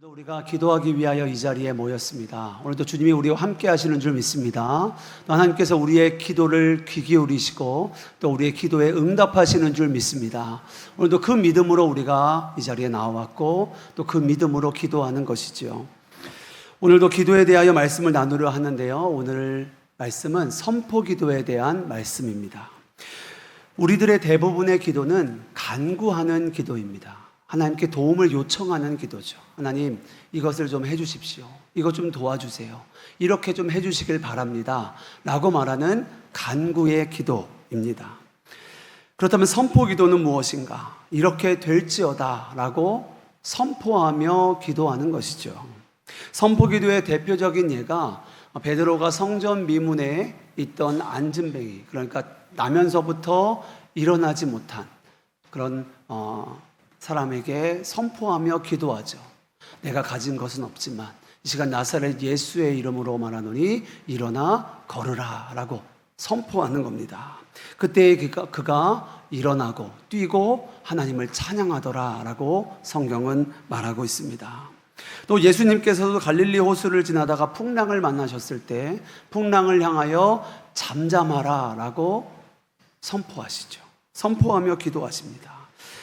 오늘도 우리가 기도하기 위하여 이 자리에 모였습니다. 오늘도 주님이 우리와 함께 하시는 줄 믿습니다. 또 하나님께서 우리의 기도를 귀 기울이시고 또 우리의 기도에 응답하시는 줄 믿습니다. 오늘도 그 믿음으로 우리가 이 자리에 나왔고 또 그 믿음으로 기도하는 것이지요. 오늘도 기도에 대하여 말씀을 나누려 하는데요. 오늘 말씀은 선포 기도에 대한 말씀입니다. 우리들의 대부분의 기도는 간구하는 기도입니다. 하나님께 도움을 요청하는 기도죠. 하나님, 이것을 좀 해주십시오. 이것 좀 도와주세요. 이렇게 좀 해주시길 바랍니다. 라고 말하는 간구의 기도입니다. 그렇다면 선포 기도는 무엇인가? 이렇게 될지어다. 라고 선포하며 기도하는 것이죠. 선포 기도의 대표적인 예가 베드로가 성전 미문에 있던 안진뱅이, 그러니까 나면서부터 일어나지 못한 그런 어, 사람에게 선포하며 기도하죠. 내가 가진 것은 없지만 이 시간 나사렛 예수의 이름으로 말하노니 일어나 걸으라라고 선포하는 겁니다. 그때 그가, 그가 일어나고 뛰고 하나님을 찬양하더라라고 성경은 말하고 있습니다. 또 예수님께서도 갈릴리 호수를 지나다가 풍랑을 만나셨을 때 풍랑을 향하여 잠잠하라라고 선포하시죠. 선포하며 기도하십니다.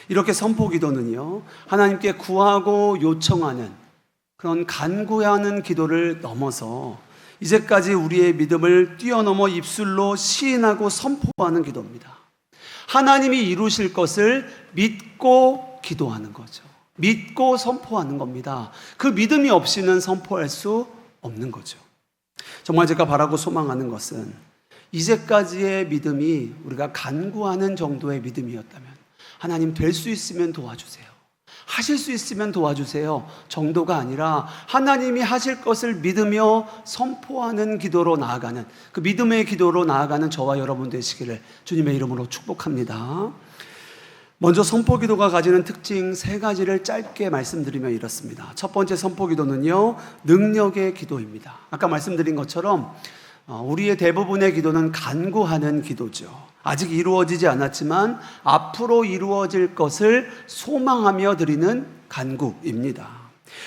이렇게 선포 기도는요, 하나님께 구하고 요청하는 그런 간구하는 기도를 넘어서 이제까지 우리의 믿음을 뛰어넘어 입술로 시인하고 선포하는 기도입니다. 하나님이 이루실 것을 믿고 기도하는 거죠. 믿고 선포하는 겁니다. 그 믿음이 없이는 선포할 수 없는 거죠. 정말 제가 바라고 소망하는 것은 이제까지의 믿음이 우리가 간구하는 정도의 믿음이었다면 하나님 될 수 있으면 도와주세요. 하실 수 있으면 도와주세요. 정도가 아니라 하나님이 하실 것을 믿으며 선포하는 기도로 나아가는 그 믿음의 기도로 나아가는 저와 여러분 되시기를 주님의 이름으로 축복합니다. 먼저 선포 기도가 가지는 특징 세 가지를 짧게 말씀드리면 이렇습니다. 첫 번째 선포 기도는요, 능력의 기도입니다. 아까 말씀드린 것처럼 어, 우리의 대부분의 기도는 간구하는 기도죠. 아직 이루어지지 않았지만 앞으로 이루어질 것을 소망하며 드리는 간구입니다.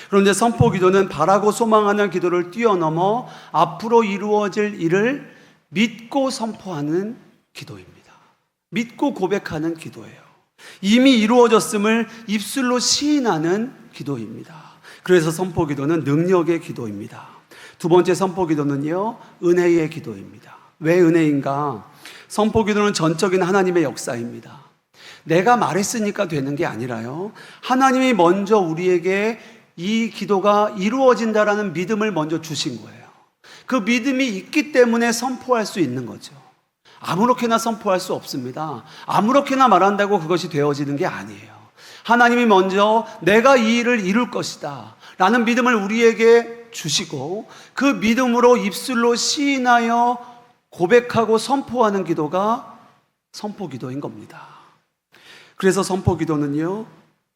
그런데 선포 기도는 바라고 소망하는 기도를 뛰어넘어 앞으로 이루어질 일을 믿고 선포하는 기도입니다. 믿고 고백하는 기도예요. 이미 이루어졌음을 입술로 시인하는 기도입니다. 그래서 선포 기도는 능력의 기도입니다. 두 번째 선포 기도는요, 은혜의 기도입니다. 왜 은혜인가? 선포 기도는 전적인 하나님의 역사입니다. 내가 말했으니까 되는 게 아니라요. 하나님이 먼저 우리에게 이 기도가 이루어진다라는 믿음을 먼저 주신 거예요. 그 믿음이 있기 때문에 선포할 수 있는 거죠. 아무렇게나 선포할 수 없습니다. 아무렇게나 말한다고 그것이 되어지는 게 아니에요. 하나님이 먼저 내가 이 일을 이룰 것이다. 라는 믿음을 우리에게 주시고 그 믿음으로 입술로 시인하여 고백하고 선포하는 기도가 선포 기도인 겁니다. 그래서 선포 기도는요,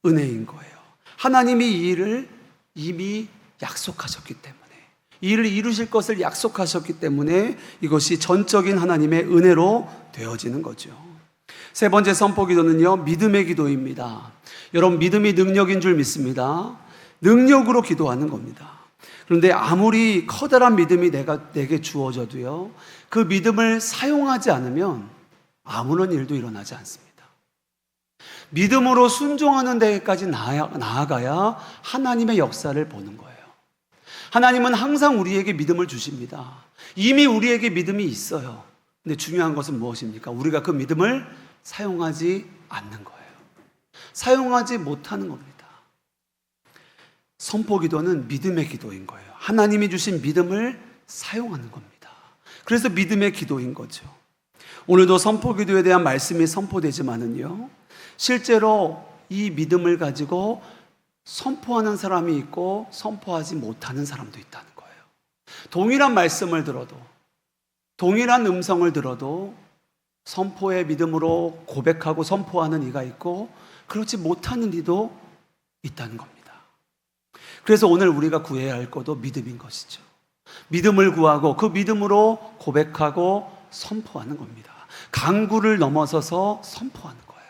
은혜인 거예요. 하나님이 이 일을 이미 약속하셨기 때문에, 이 일을 이루실 것을 약속하셨기 때문에 이것이 전적인 하나님의 은혜로 되어지는 거죠. 세 번째 선포 기도는요, 믿음의 기도입니다. 여러분, 믿음이 능력인 줄 믿습니다. 능력으로 기도하는 겁니다. 그런데 아무리 커다란 믿음이 내가 내게 주어져도요, 그 믿음을 사용하지 않으면 아무런 일도 일어나지 않습니다. 믿음으로 순종하는 데까지 나아가야 하나님의 역사를 보는 거예요. 하나님은 항상 우리에게 믿음을 주십니다. 이미 우리에게 믿음이 있어요. 근데 중요한 것은 무엇입니까? 우리가 그 믿음을 사용하지 않는 거예요. 사용하지 못하는 겁니다. 선포 기도는 믿음의 기도인 거예요. 하나님이 주신 믿음을 사용하는 겁니다. 그래서 믿음의 기도인 거죠. 오늘도 선포 기도에 대한 말씀이 선포되지만은요. 실제로 이 믿음을 가지고 선포하는 사람이 있고 선포하지 못하는 사람도 있다는 거예요. 동일한 말씀을 들어도 동일한 음성을 들어도 선포의 믿음으로 고백하고 선포하는 이가 있고 그렇지 못하는 이도 있다는 겁니다. 그래서 오늘 우리가 구해야 할 것도 믿음인 것이죠. 믿음을 구하고 그 믿음으로 고백하고 선포하는 겁니다. 강구를 넘어서서 선포하는 거예요.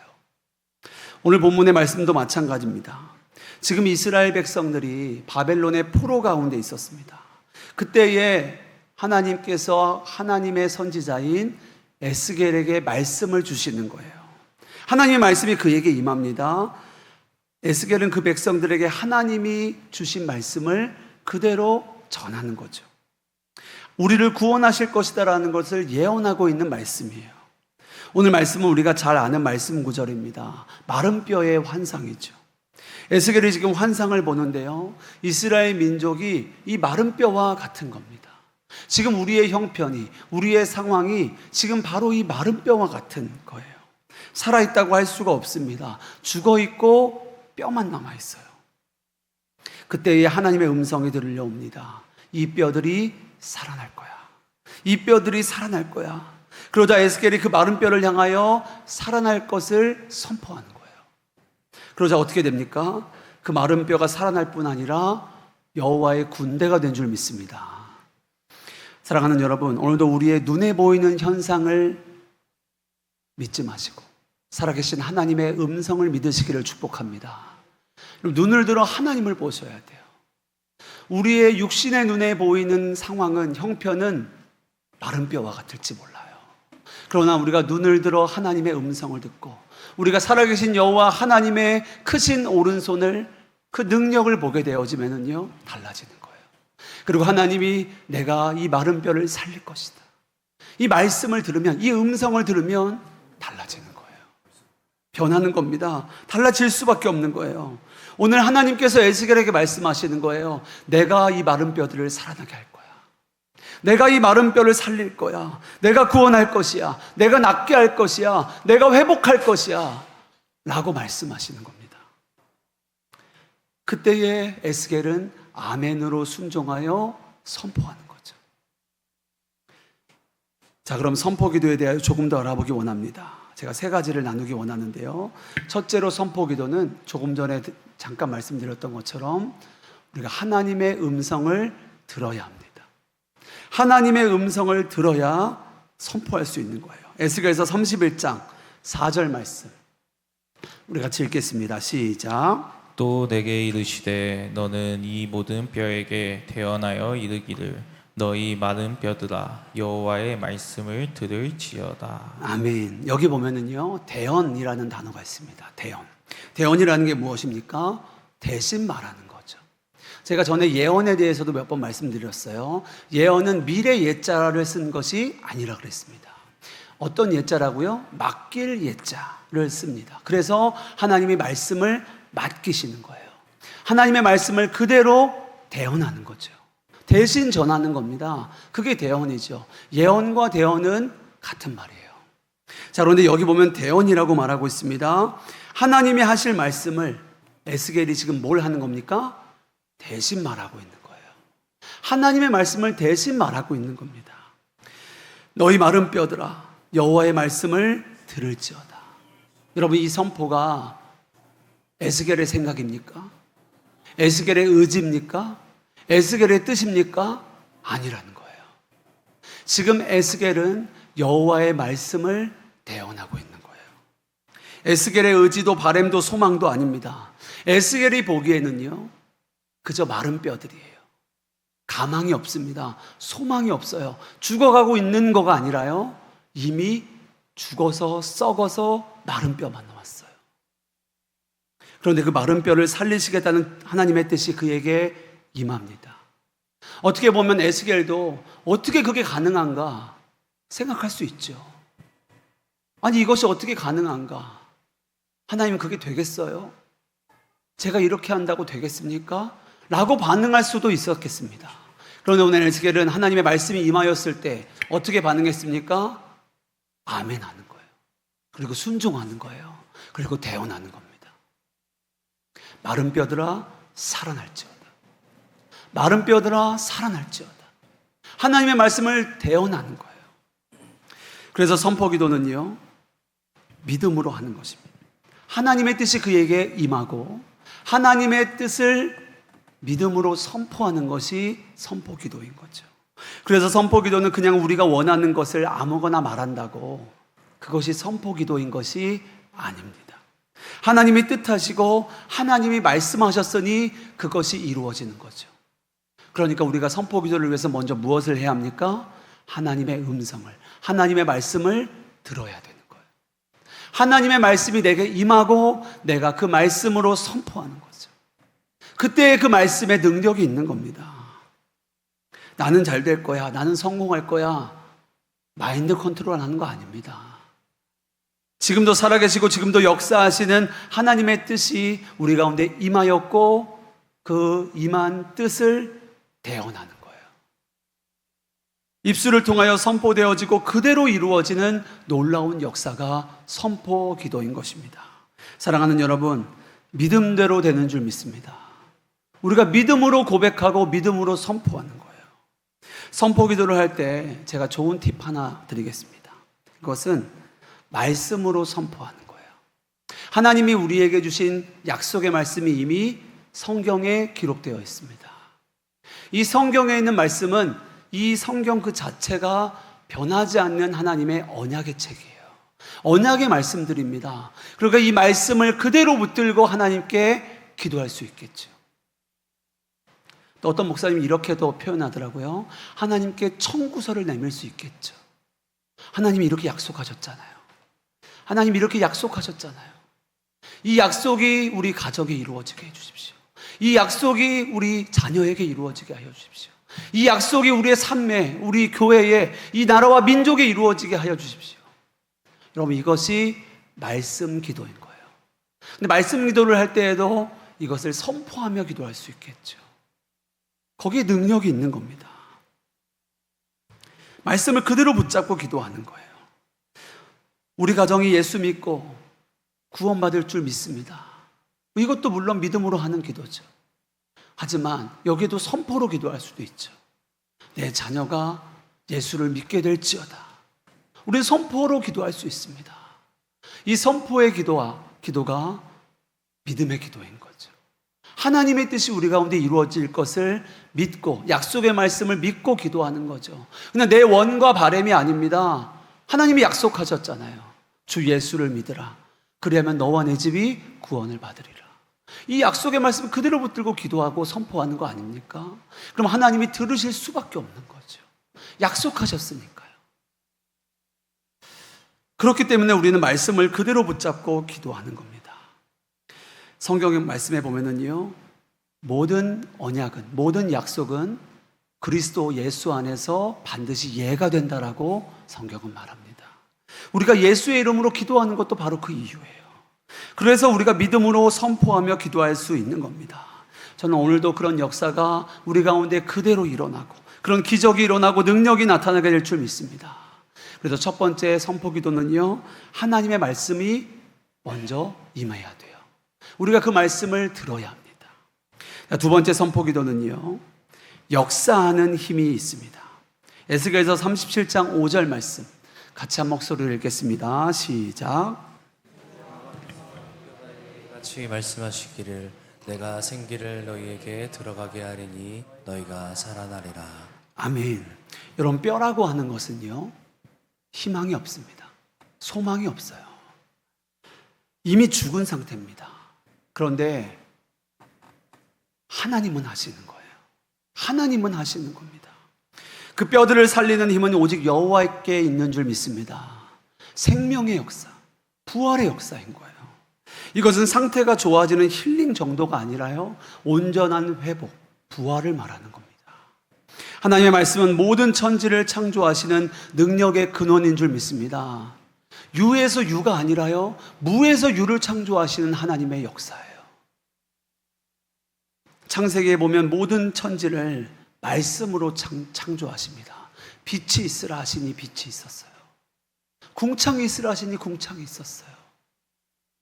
오늘 본문의 말씀도 마찬가지입니다. 지금 이스라엘 백성들이 바벨론의 포로 가운데 있었습니다. 그때에 하나님께서 하나님의 선지자인 에스겔에게 말씀을 주시는 거예요. 하나님의 말씀이 그에게 임합니다. 에스겔은 그 백성들에게 하나님이 주신 말씀을 그대로 전하는 거죠. 우리를 구원하실 것이다라는 것을 예언하고 있는 말씀이에요. 오늘 말씀은 우리가 잘 아는 말씀 구절입니다. 마른 뼈의 환상이죠. 에스겔이 지금 환상을 보는데요. 이스라엘 민족이 이 마른 뼈와 같은 겁니다. 지금 우리의 형편이, 우리의 상황이 지금 바로 이 마른 뼈와 같은 거예요. 살아있다고 할 수가 없습니다. 죽어 있고 뼈만 남아 있어요. 그때에 하나님의 음성이 들려옵니다. 이 뼈들이 살아날 거야. 이 뼈들이 살아날 거야. 그러자 에스겔이 그 마른 뼈를 향하여 살아날 것을 선포하는 거예요. 그러자 어떻게 됩니까? 그 마른 뼈가 살아날 뿐 아니라 여호와의 군대가 된 줄 믿습니다. 사랑하는 여러분, 오늘도 우리의 눈에 보이는 현상을 믿지 마시고 살아계신 하나님의 음성을 믿으시기를 축복합니다. 눈을 들어 하나님을 보셔야 돼요. 우리의 육신의 눈에 보이는 상황은 형편은 마른 뼈와 같을지 몰라요. 그러나 우리가 눈을 들어 하나님의 음성을 듣고 우리가 살아계신 여호와 하나님의 크신 오른손을 그 능력을 보게 되어지면은요 달라지는 거예요. 그리고 하나님이 내가 이 마른 뼈를 살릴 것이다. 이 말씀을 들으면 이 음성을 들으면 달라지는 거예요. 변하는 겁니다. 달라질 수밖에 없는 거예요. 오늘 하나님께서 에스겔에게 말씀하시는 거예요. 내가 이 마른 뼈들을 살아나게 할 거야. 내가 이 마른 뼈를 살릴 거야. 내가 구원할 것이야. 내가 낫게 할 것이야. 내가 회복할 것이야. 라고 말씀하시는 겁니다. 그때에 에스겔은 아멘으로 순종하여 선포하는 거죠. 자, 그럼 선포 기도에 대하여 조금 더 알아보기 원합니다. 제가 세 가지를 나누기 원하는데요. 첫째로 선포 기도는 조금 전에 잠깐 말씀드렸던 것처럼 우리가 하나님의 음성을 들어야 합니다. 하나님의 음성을 들어야 선포할 수 있는 거예요. 에스겔서 31장 4절 말씀. 우리 같이 읽겠습니다. 시작. 또 내게 이르시되 너는 이 모든 뼈에게 태어나여 이르기를 너희 마른 뼈들아 여호와의 말씀을 들을지어다. 아멘. 여기 보면은요, 대언이라는 단어가 있습니다. 대언. 대언이라는 게 무엇입니까? 대신 말하는 거죠. 제가 전에 예언에 대해서도 몇 번 말씀드렸어요. 예언은 미래 예자를 쓴 것이 아니라 그랬습니다. 어떤 예자라고요? 맡길 예자를 씁니다. 그래서 하나님이 말씀을 맡기시는 거예요. 하나님의 말씀을 그대로 대언하는 거죠. 대신 전하는 겁니다. 그게 대언이죠. 예언과 대언은 같은 말이에요. 자, 그런데 여기 보면 대언이라고 말하고 있습니다. 하나님이 하실 말씀을 에스겔이 지금 뭘 하는 겁니까? 대신 말하고 있는 거예요. 하나님의 말씀을 대신 말하고 있는 겁니다. 너희 마른 뼈들아 여호와의 말씀을 들을지어다. 여러분 이 선포가 에스겔의 생각입니까? 에스겔의 의지입니까? 에스겔의 뜻입니까? 아니라는 거예요. 지금 에스겔은 여호와의 말씀을 대언하고 있는. 에스겔의 의지도 바램도 소망도 아닙니다. 에스겔이 보기에는요. 그저 마른 뼈들이에요. 가망이 없습니다. 소망이 없어요. 죽어가고 있는 거가 아니라요. 이미 죽어서 썩어서 마른 뼈만 남았어요. 그런데 그 마른 뼈를 살리시겠다는 하나님의 뜻이 그에게 임합니다. 어떻게 보면 에스겔도 어떻게 그게 가능한가 생각할 수 있죠. 아니 이것이 어떻게 가능한가? 하나님 그게 되겠어요? 제가 이렇게 한다고 되겠습니까? 라고 반응할 수도 있었겠습니다. 그런데 오늘 에스겔은 하나님의 말씀이 임하였을 때 어떻게 반응했습니까? 아멘 하는 거예요. 그리고 순종하는 거예요. 그리고 대언하는 겁니다. 마른 뼈들아 살아날지어다. 마른 뼈들아 살아날지어다. 하나님의 말씀을 대언하는 거예요. 그래서 선포 기도는요. 믿음으로 하는 것입니다. 하나님의 뜻이 그에게 임하고 하나님의 뜻을 믿음으로 선포하는 것이 선포 기도인 거죠. 그래서 선포 기도는 그냥 우리가 원하는 것을 아무거나 말한다고 그것이 선포 기도인 것이 아닙니다. 하나님이 뜻하시고 하나님이 말씀하셨으니 그것이 이루어지는 거죠. 그러니까 우리가 선포 기도를 위해서 먼저 무엇을 해야 합니까? 하나님의 음성을, 하나님의 말씀을 들어야 거예요. 하나님의 말씀이 내게 임하고 내가 그 말씀으로 선포하는 거죠. 그때 그 말씀에 능력이 있는 겁니다. 나는 잘 될 거야. 나는 성공할 거야. 마인드 컨트롤 하는 거 아닙니다. 지금도 살아계시고 지금도 역사하시는 하나님의 뜻이 우리 가운데 임하였고 그 임한 뜻을 대언하는 거예요. 입술을 통하여 선포되어지고 그대로 이루어지는 놀라운 역사가 선포 기도인 것입니다. 사랑하는 여러분, 믿음대로 되는 줄 믿습니다. 우리가 믿음으로 고백하고 믿음으로 선포하는 거예요. 선포 기도를 할 때 제가 좋은 팁 하나 드리겠습니다. 그것은 말씀으로 선포하는 거예요. 하나님이 우리에게 주신 약속의 말씀이 이미 성경에 기록되어 있습니다. 이 성경에 있는 말씀은 이 성경 그 자체가 변하지 않는 하나님의 언약의 책이에요. 언약의 말씀들입니다. 그러니까 이 말씀을 그대로 붙들고 하나님께 기도할 수 있겠죠. 또 어떤 목사님이 이렇게도 표현하더라고요. 하나님께 청구서를 내밀 수 있겠죠. 하나님이 이렇게 약속하셨잖아요. 하나님이 이렇게 약속하셨잖아요. 이 약속이 우리 가정에 이루어지게 해주십시오. 이 약속이 우리 자녀에게 이루어지게 하여 주십시오. 이 약속이 우리의 삶에, 우리 교회에, 이 나라와 민족에 이루어지게 하여 주십시오. 여러분, 이것이 말씀 기도인 거예요. 근데 말씀 기도를 할 때에도 이것을 선포하며 기도할 수 있겠죠. 거기에 능력이 있는 겁니다. 말씀을 그대로 붙잡고 기도하는 거예요. 우리 가정이 예수 믿고 구원받을 줄 믿습니다. 이것도 물론 믿음으로 하는 기도죠. 하지만 여기도 선포로 기도할 수도 있죠. 내 자녀가 예수를 믿게 될지어다. 우리 선포로 기도할 수 있습니다. 이 선포의 기도와 기도가 믿음의 기도인 거죠. 하나님의 뜻이 우리 가운데 이루어질 것을 믿고 약속의 말씀을 믿고 기도하는 거죠. 그냥 내 원과 바램이 아닙니다. 하나님이 약속하셨잖아요. 주 예수를 믿으라. 그리하면 너와 내 집이 구원을 받으리라. 이 약속의 말씀 그대로 붙들고 기도하고 선포하는 거 아닙니까? 그럼 하나님이 들으실 수밖에 없는 거죠. 약속하셨으니까요. 그렇기 때문에 우리는 말씀을 그대로 붙잡고 기도하는 겁니다. 성경의 말씀에 보면은요, 모든 언약은, 모든 약속은 그리스도 예수 안에서 반드시 예가 된다라고 성경은 말합니다. 우리가 예수의 이름으로 기도하는 것도 바로 그 이유예요. 그래서 우리가 믿음으로 선포하며 기도할 수 있는 겁니다. 저는 오늘도 그런 역사가 우리 가운데 그대로 일어나고 그런 기적이 일어나고 능력이 나타나게 될 줄 믿습니다. 그래서 첫 번째 선포 기도는요, 하나님의 말씀이 먼저 임해야 돼요. 우리가 그 말씀을 들어야 합니다. 두 번째 선포 기도는요, 역사하는 힘이 있습니다. 에스겔서 37장 5절 말씀 같이 한 목소리를 읽겠습니다. 시작. 같이 말씀하시기를 내가 생기를 너희에게 들어가게 하리니 너희가 살아나리라. 아멘. 여러분 뼈라고 하는 것은요 희망이 없습니다. 소망이 없어요. 이미 죽은 상태입니다. 그런데 하나님은 하시는 거예요. 하나님은 하시는 겁니다. 그 뼈들을 살리는 힘은 오직 여호와께 있는 줄 믿습니다. 생명의 역사, 부활의 역사인 거예요. 이것은 상태가 좋아지는 힐링 정도가 아니라요. 온전한 회복, 부활을 말하는 겁니다. 하나님의 말씀은 모든 천지를 창조하시는 능력의 근원인 줄 믿습니다. 유에서 유가 아니라요. 무에서 유를 창조하시는 하나님의 역사예요. 창세기에 보면 모든 천지를 말씀으로 창, 창조하십니다. 빛이 있으라 하시니 빛이 있었어요. 궁창이 있으라 하시니 궁창이 있었어요.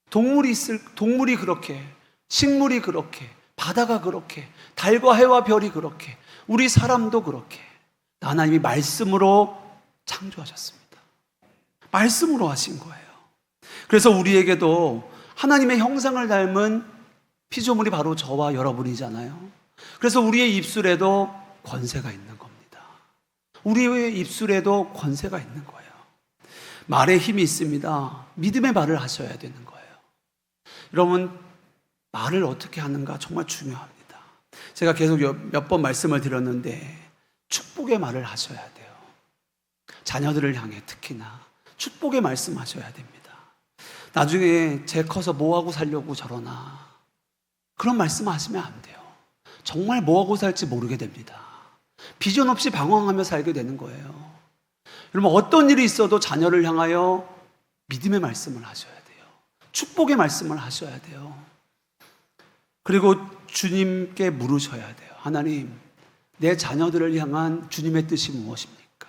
동물이 있을 동물이 그렇게 식물이 그렇게 바다가 그렇게 달과 해와 별이 그렇게 우리 사람도 그렇게 하나님이 말씀으로 창조하셨습니다. 말씀으로 하신 거예요. 그래서 우리에게도 하나님의 형상을 닮은 피조물이 바로 저와 여러분이잖아요. 그래서 우리의 입술에도 권세가 있는 겁니다. 우리의 입술에도 권세가 있는 거예요. 말에 힘이 있습니다. 믿음의 말을 하셔야 되는 거예요. 여러분 말을 어떻게 하는가 정말 중요합니다. 제가 계속 몇 번 말씀을 드렸는데 축복의 말을 하셔야 돼요. 자녀들을 향해 특히나 축복의 말씀하셔야 됩니다. 나중에 쟤 커서 뭐하고 살려고 저러나 그런 말씀 하시면 안 돼요. 정말 뭐하고 살지 모르게 됩니다. 비전 없이 방황하며 살게 되는 거예요. 여러분 어떤 일이 있어도 자녀를 향하여 믿음의 말씀을 하셔야 돼요. 축복의 말씀을 하셔야 돼요. 그리고 주님께 물으셔야 돼요. 하나님, 내 자녀들을 향한 주님의 뜻이 무엇입니까?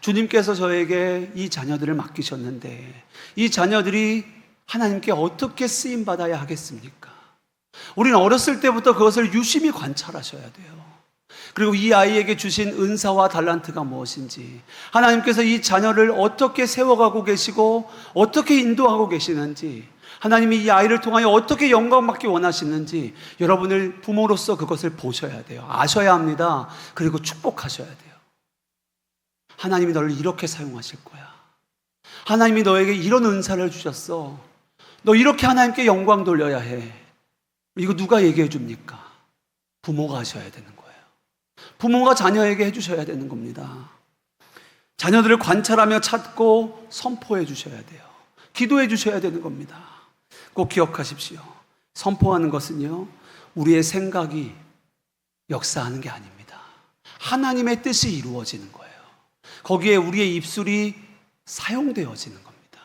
주님께서 저에게 이 자녀들을 맡기셨는데 이 자녀들이 하나님께 어떻게 쓰임 받아야 하겠습니까? 우리는 어렸을 때부터 그것을 유심히 관찰하셔야 돼요. 그리고 이 아이에게 주신 은사와 달란트가 무엇인지, 하나님께서 이 자녀를 어떻게 세워가고 계시고, 어떻게 인도하고 계시는지, 하나님이 이 아이를 통하여 어떻게 영광 받기 원하시는지, 여러분을 부모로서 그것을 보셔야 돼요. 아셔야 합니다. 그리고 축복하셔야 돼요. 하나님이 너를 이렇게 사용하실 거야. 하나님이 너에게 이런 은사를 주셨어. 너 이렇게 하나님께 영광 돌려야 해. 이거 누가 얘기해 줍니까? 부모가 하셔야 되는 거예요. 부모가 자녀에게 해 주셔야 되는 겁니다. 자녀들을 관찰하며 찾고 선포해 주셔야 돼요. 기도해 주셔야 되는 겁니다. 꼭 기억하십시오. 선포하는 것은요, 우리의 생각이 역사하는 게 아닙니다. 하나님의 뜻이 이루어지는 거예요. 거기에 우리의 입술이 사용되어지는 겁니다.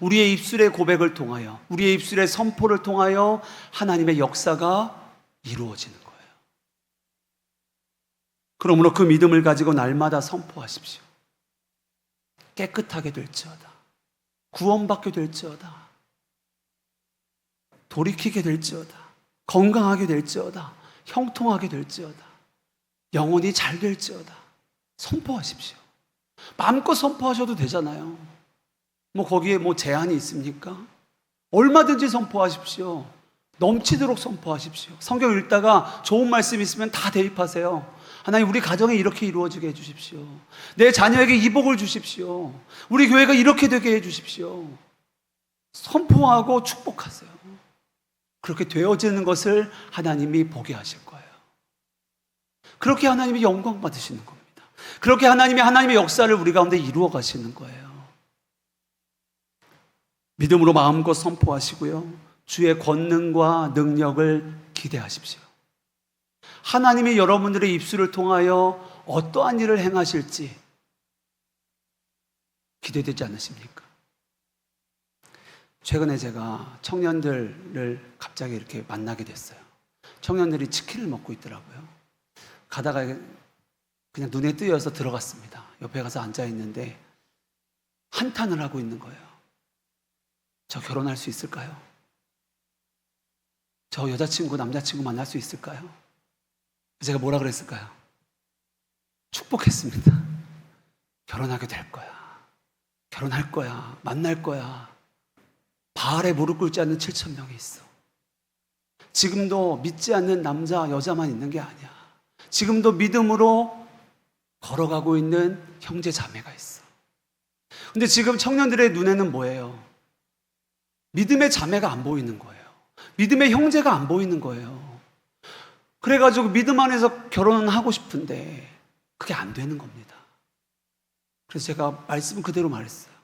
우리의 입술의 고백을 통하여, 우리의 입술의 선포를 통하여 하나님의 역사가 이루어지는 거예요. 그러므로 그 믿음을 가지고 날마다 선포하십시오. 깨끗하게 될지어다. 구원받게 될지어다. 돌이키게 될지어다. 건강하게 될지어다. 형통하게 될지어다. 영혼이 잘 될지어다. 선포하십시오. 마음껏 선포하셔도 되잖아요. 뭐 거기에 뭐 제한이 있습니까? 얼마든지 선포하십시오. 넘치도록 선포하십시오. 성경 읽다가 좋은 말씀 있으면 다 대입하세요. 하나님 우리 가정에 이렇게 이루어지게 해 주십시오. 내 자녀에게 이 복을 주십시오. 우리 교회가 이렇게 되게 해 주십시오. 선포하고 축복하세요. 그렇게 되어지는 것을 하나님이 보게 하실 거예요. 그렇게 하나님이 영광 받으시는 겁니다. 그렇게 하나님이 하나님의 역사를 우리 가운데 이루어 가시는 거예요. 믿음으로 마음껏 선포하시고요. 주의 권능과 능력을 기대하십시오. 하나님이 여러분들의 입술을 통하여 어떠한 일을 행하실지 기대되지 않으십니까? 최근에 제가 청년들을 갑자기 이렇게 만나게 됐어요. 청년들이 치킨을 먹고 있더라고요. 가다가 그냥 눈에 띄어서 들어갔습니다. 옆에 가서 앉아 있는데 한탄을 하고 있는 거예요. 저 결혼할 수 있을까요? 저 여자친구, 남자친구 만날 수 있을까요? 제가 뭐라 그랬을까요? 축복했습니다. 결혼하게 될 거야. 결혼할 거야. 만날 거야. 바알에 무릎 꿇지 않는 7천 명이 있어. 지금도 믿지 않는 남자, 여자만 있는 게 아니야. 지금도 믿음으로 걸어가고 있는 형제 자매가 있어. 근데 지금 청년들의 눈에는 뭐예요? 믿음의 자매가 안 보이는 거예요. 믿음의 형제가 안 보이는 거예요. 그래가지고 믿음 안에서 결혼은 하고 싶은데 그게 안 되는 겁니다. 그래서 제가 말씀 그대로 말했어요.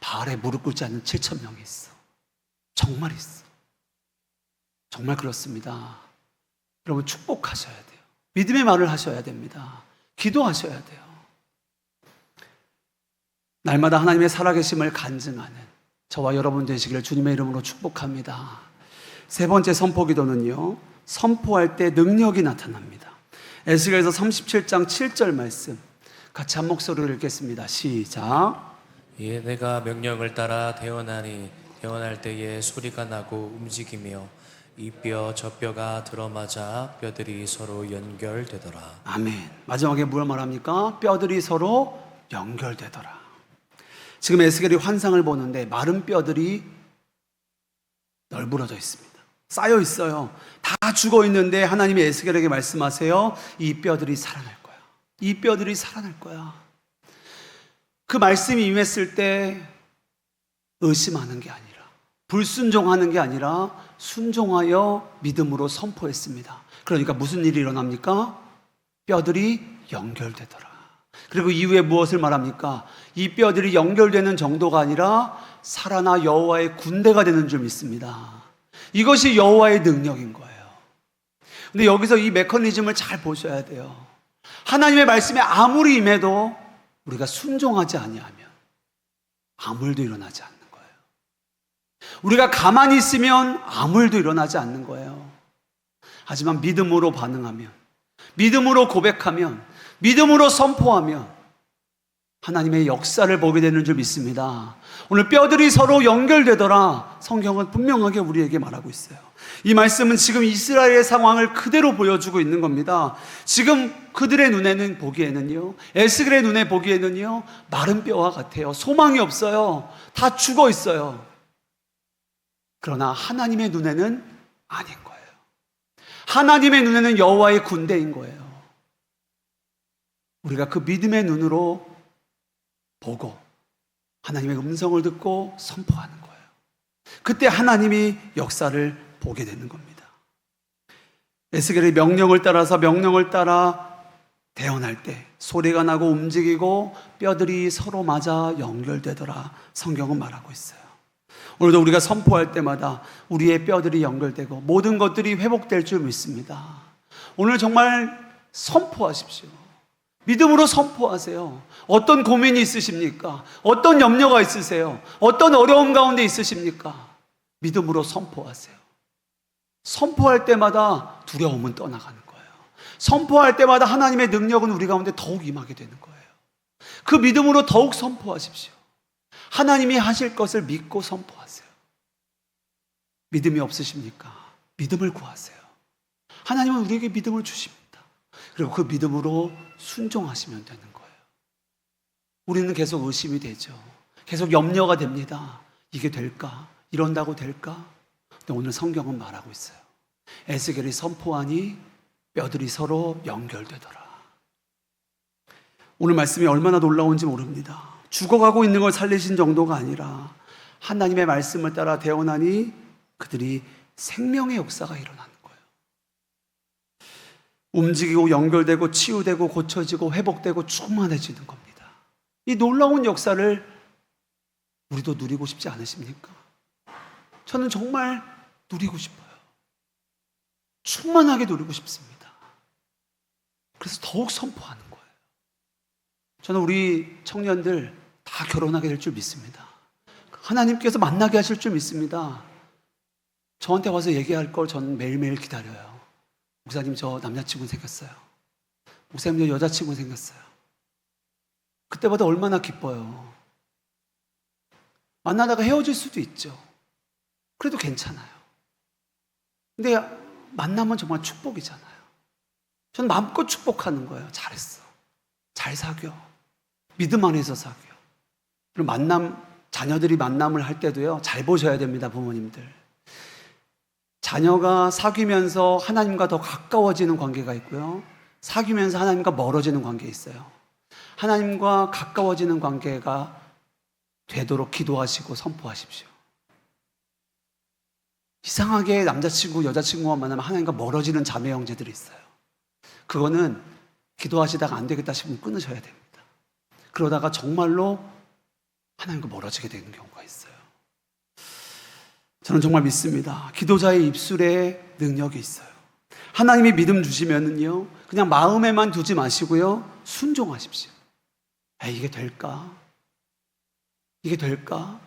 바알에 무릎 꿇지 않는 7천 명이 있어. 정말 있어. 정말 그렇습니다. 여러분 축복하셔야 돼요. 믿음의 말을 하셔야 됩니다. 기도하셔야 돼요. 날마다 하나님의 살아계심을 간증하는 저와 여러분 되시기를 주님의 이름으로 축복합니다. 세 번째 선포 기도는요. 선포할 때 능력이 나타납니다. 에스겔서 37장 7절 말씀 같이 한 목소리로 읽겠습니다. 시작. 예, 내가 명령을 따라 태어나니 태어날 때에 소리가 나고 움직이며 이 뼈 저 뼈가 들어맞아 뼈들이 서로 연결되더라. 아멘. 마지막에 뭘 말합니까? 뼈들이 서로 연결되더라. 지금 에스겔이 환상을 보는데 마른 뼈들이 널브러져 있습니다. 쌓여 있어요. 다 죽어 있는데 하나님이 에스겔에게 말씀하세요. 이 뼈들이 살아날 거야. 이 뼈들이 살아날 거야. 그 말씀이 임했을 때 의심하는 게 아니라 불순종하는 게 아니라 순종하여 믿음으로 선포했습니다. 그러니까 무슨 일이 일어납니까? 뼈들이 연결되더라. 그리고 이후에 무엇을 말합니까? 이 뼈들이 연결되는 정도가 아니라 살아나 여호와의 군대가 되는 줄 믿습니다. 이것이 여호와의 능력인 거예요. 근데 여기서 이 메커니즘을 잘 보셔야 돼요. 하나님의 말씀에 아무리 임해도 우리가 순종하지 아니하면 아무 일도 일어나지 거예요. 우리가 가만히 있으면 아무 일도 일어나지 않는 거예요. 하지만 믿음으로 반응하면, 믿음으로 고백하면, 믿음으로 선포하면 하나님의 역사를 보게 되는 줄 믿습니다. 오늘 뼈들이 서로 연결되더라. 성경은 분명하게 우리에게 말하고 있어요. 이 말씀은 지금 이스라엘의 상황을 그대로 보여주고 있는 겁니다. 지금 그들의 눈에는 보기에는요, 에스겔의 눈에 보기에는요, 마른 뼈와 같아요. 소망이 없어요. 다 죽어 있어요. 그러나 하나님의 눈에는 아닌 거예요. 하나님의 눈에는 여호와의 군대인 거예요. 우리가 그 믿음의 눈으로 보고 하나님의 음성을 듣고 선포하는 거예요. 그때 하나님이 역사를 보게 되는 겁니다. 에스겔의 명령을 따라서 명령을 따라 대언할 때 소리가 나고 움직이고 뼈들이 서로 맞아 연결되더라. 성경은 말하고 있어요. 오늘도 우리가 선포할 때마다 우리의 뼈들이 연결되고 모든 것들이 회복될 줄 믿습니다. 오늘 정말 선포하십시오. 믿음으로 선포하세요. 어떤 고민이 있으십니까? 어떤 염려가 있으세요? 어떤 어려움 가운데 있으십니까? 믿음으로 선포하세요. 선포할 때마다 두려움은 떠나가는 거예요. 선포할 때마다 하나님의 능력은 우리 가운데 더욱 임하게 되는 거예요. 그 믿음으로 더욱 선포하십시오. 하나님이 하실 것을 믿고 선포하세요. 믿음이 없으십니까? 믿음을 구하세요. 하나님은 우리에게 믿음을 주십니다. 그리고 그 믿음으로 순종하시면 되는 거예요. 우리는 계속 의심이 되죠. 계속 염려가 됩니다. 이게 될까? 이런다고 될까? 근데 오늘 성경은 말하고 있어요. 에스겔이 선포하니 뼈들이 서로 연결되더라. 오늘 말씀이 얼마나 놀라운지 모릅니다. 죽어가고 있는 걸 살리신 정도가 아니라 하나님의 말씀을 따라 대언하니 그들이 생명의 역사가 일어나는 거예요. 움직이고 연결되고 치유되고 고쳐지고 회복되고 충만해지는 겁니다. 이 놀라운 역사를 우리도 누리고 싶지 않으십니까? 저는 정말 누리고 싶어요. 충만하게 누리고 싶습니다. 그래서 더욱 선포하는 거예요. 저는 우리 청년들 다 결혼하게 될 줄 믿습니다. 하나님께서 만나게 하실 줄 믿습니다. 저한테 와서 얘기할 걸 저는 매일매일 기다려요. 목사님 저 남자친구 생겼어요. 목사님 저 여자친구 생겼어요. 그때마다 얼마나 기뻐요. 만나다가 헤어질 수도 있죠. 그래도 괜찮아요. 근데 만나면 정말 축복이잖아요. 저는 마음껏 축복하는 거예요. 잘했어. 잘 사귀어. 믿음 안에서 사귀어. 그리고 만남, 자녀들이 만남을 할 때도요, 잘 보셔야 됩니다, 부모님들. 자녀가 사귀면서 하나님과 더 가까워지는 관계가 있고요. 사귀면서 하나님과 멀어지는 관계 있어요. 하나님과 가까워지는 관계가 되도록 기도하시고 선포하십시오. 이상하게 남자친구, 여자친구와 만나면 하나님과 멀어지는 자매 형제들이 있어요. 그거는 기도하시다가 안 되겠다 싶으면 끊으셔야 됩니다. 그러다가 정말로 하나님과 멀어지게 되는 경우가 있어요. 저는 정말 믿습니다. 기도자의 입술에 능력이 있어요. 하나님이 믿음 주시면은요, 그냥 마음에만 두지 마시고요, 순종하십시오. 아, 이게 될까? 이게 될까?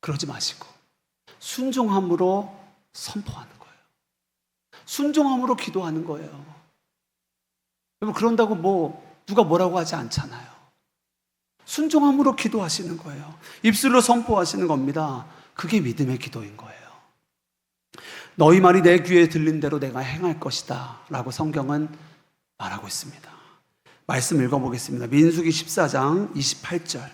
그러지 마시고, 순종함으로 선포하는 거예요. 순종함으로 기도하는 거예요. 여러분, 그런다고 뭐, 누가 뭐라고 하지 않잖아요. 순종함으로 기도하시는 거예요. 입술로 선포하시는 겁니다. 그게 믿음의 기도인 거예요. 너희 말이 내 귀에 들린 대로 내가 행할 것이다. 라고 성경은 말하고 있습니다. 말씀 읽어보겠습니다. 민수기 14장 28절.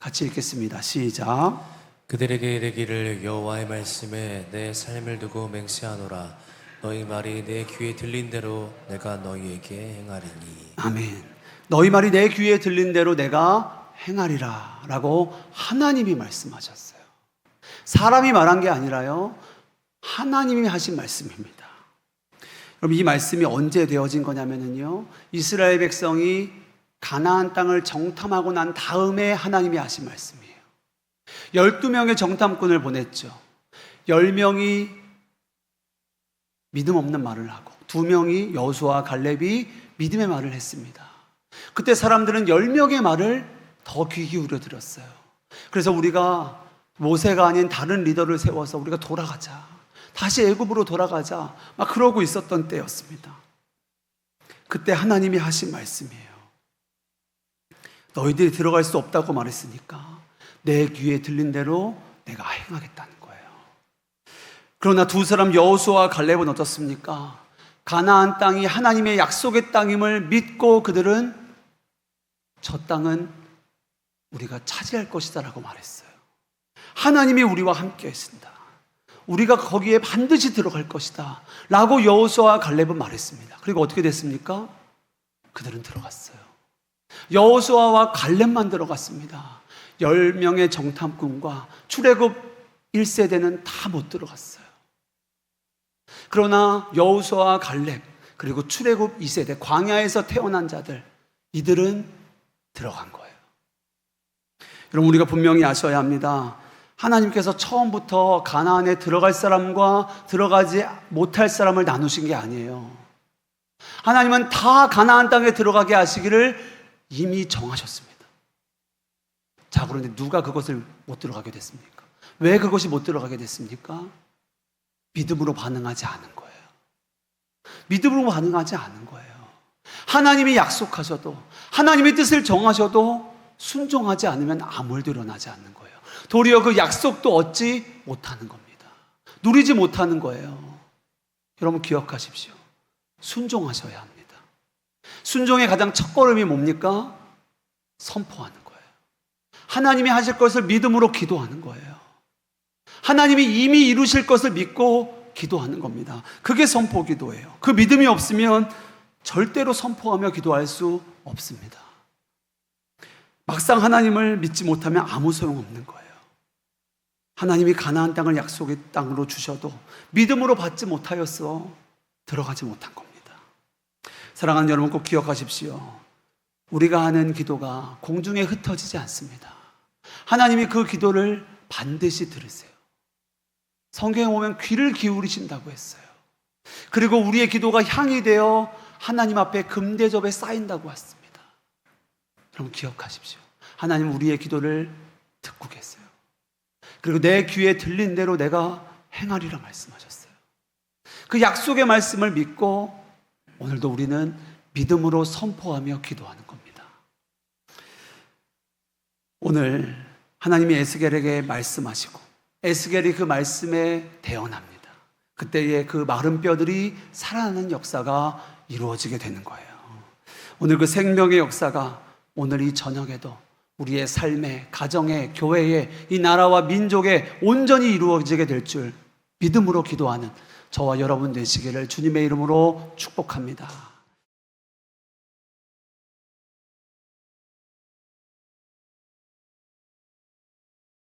같이 읽겠습니다. 시작. 그들에게 이르기를 여호와의 말씀에 내 삶을 두고 맹세하노라 너희 말이 내 귀에 들린 대로 내가 너희에게 행하리니 아멘. 너희 말이 내 귀에 들린 대로 내가 행하리라. 라고 하나님이 말씀하셨어요. 사람이 말한 게 아니라요. 하나님이 하신 말씀입니다. 그럼 이 말씀이 언제 되어진 거냐면요. 이스라엘 백성이 가나안 땅을 정탐하고 난 다음에 하나님이 하신 말씀이에요. 12명의 정탐꾼을 보냈죠. 10명이 믿음 없는 말을 하고 두 명이 여수와 갈렙이 믿음의 말을 했습니다. 그때 사람들은 10명의 말을 더 귀 기울여 들었어요. 그래서 우리가 모세가 아닌 다른 리더를 세워서 우리가 돌아가자. 다시 애굽으로 돌아가자. 막 그러고 있었던 때였습니다. 그때 하나님이 하신 말씀이에요. 너희들이 들어갈 수 없다고 말했으니까 내 귀에 들린 대로 내가 행하겠다는 거예요. 그러나 두 사람 여호수아와 갈렙은 어떻습니까? 가나안 땅이 하나님의 약속의 땅임을 믿고 그들은 저 땅은 우리가 차지할 것이다라고 말했어요. 하나님이 우리와 함께 했습니다. 우리가 거기에 반드시 들어갈 것이다. 라고 여호수아와 갈렙은 말했습니다. 그리고 어떻게 됐습니까? 그들은 들어갔어요. 여호수아와 갈렙만 들어갔습니다. 10명의 정탐꾼과 출애굽 1세대는 다 못 들어갔어요. 그러나 여호수아와 갈렙 그리고 출애굽 2세대 광야에서 태어난 자들 이들은 들어간 거예요. 여러분 우리가 분명히 아셔야 합니다. 하나님께서 처음부터 가나안에 들어갈 사람과 들어가지 못할 사람을 나누신 게 아니에요. 하나님은 다 가나안 땅에 들어가게 하시기를 이미 정하셨습니다. 자, 그런데 누가 그것을 못 들어가게 됐습니까? 왜 그것이 못 들어가게 됐습니까? 믿음으로 반응하지 않은 거예요. 믿음으로 반응하지 않은 거예요. 하나님이 약속하셔도, 하나님의 뜻을 정하셔도 순종하지 않으면 아무 일도 일어나지 않는 거예요. 도리어 그 약속도 얻지 못하는 겁니다. 누리지 못하는 거예요. 여러분 기억하십시오. 순종하셔야 합니다. 순종의 가장 첫 걸음이 뭡니까? 선포하는 거예요. 하나님이 하실 것을 믿음으로 기도하는 거예요. 하나님이 이미 이루실 것을 믿고 기도하는 겁니다. 그게 선포 기도예요. 그 믿음이 없으면 절대로 선포하며 기도할 수 없습니다. 막상 하나님을 믿지 못하면 아무 소용 없는 거예요. 하나님이 가나안 땅을 약속의 땅으로 주셔도 믿음으로 받지 못하였어 들어가지 못한 겁니다. 사랑하는 여러분 꼭 기억하십시오. 우리가 하는 기도가 공중에 흩어지지 않습니다. 하나님이 그 기도를 반드시 들으세요. 성경에 보면 귀를 기울이신다고 했어요. 그리고 우리의 기도가 향이 되어 하나님 앞에 금대접에 쌓인다고 했습니다. 여러분 기억하십시오. 하나님 우리의 기도를 듣고 계세요. 그리고 내 귀에 들린 대로 내가 행하리라 말씀하셨어요. 그 약속의 말씀을 믿고 오늘도 우리는 믿음으로 선포하며 기도하는 겁니다. 오늘 하나님이 에스겔에게 말씀하시고 에스겔이 그 말씀에 대언합니다. 그때의 그 마른 뼈들이 살아나는 역사가 이루어지게 되는 거예요. 오늘 그 생명의 역사가 오늘 이 저녁에도 우리의 삶에, 가정에, 교회에, 이 나라와 민족에 온전히 이루어지게 될 줄 믿음으로 기도하는 저와 여러분 되시기를 주님의 이름으로 축복합니다.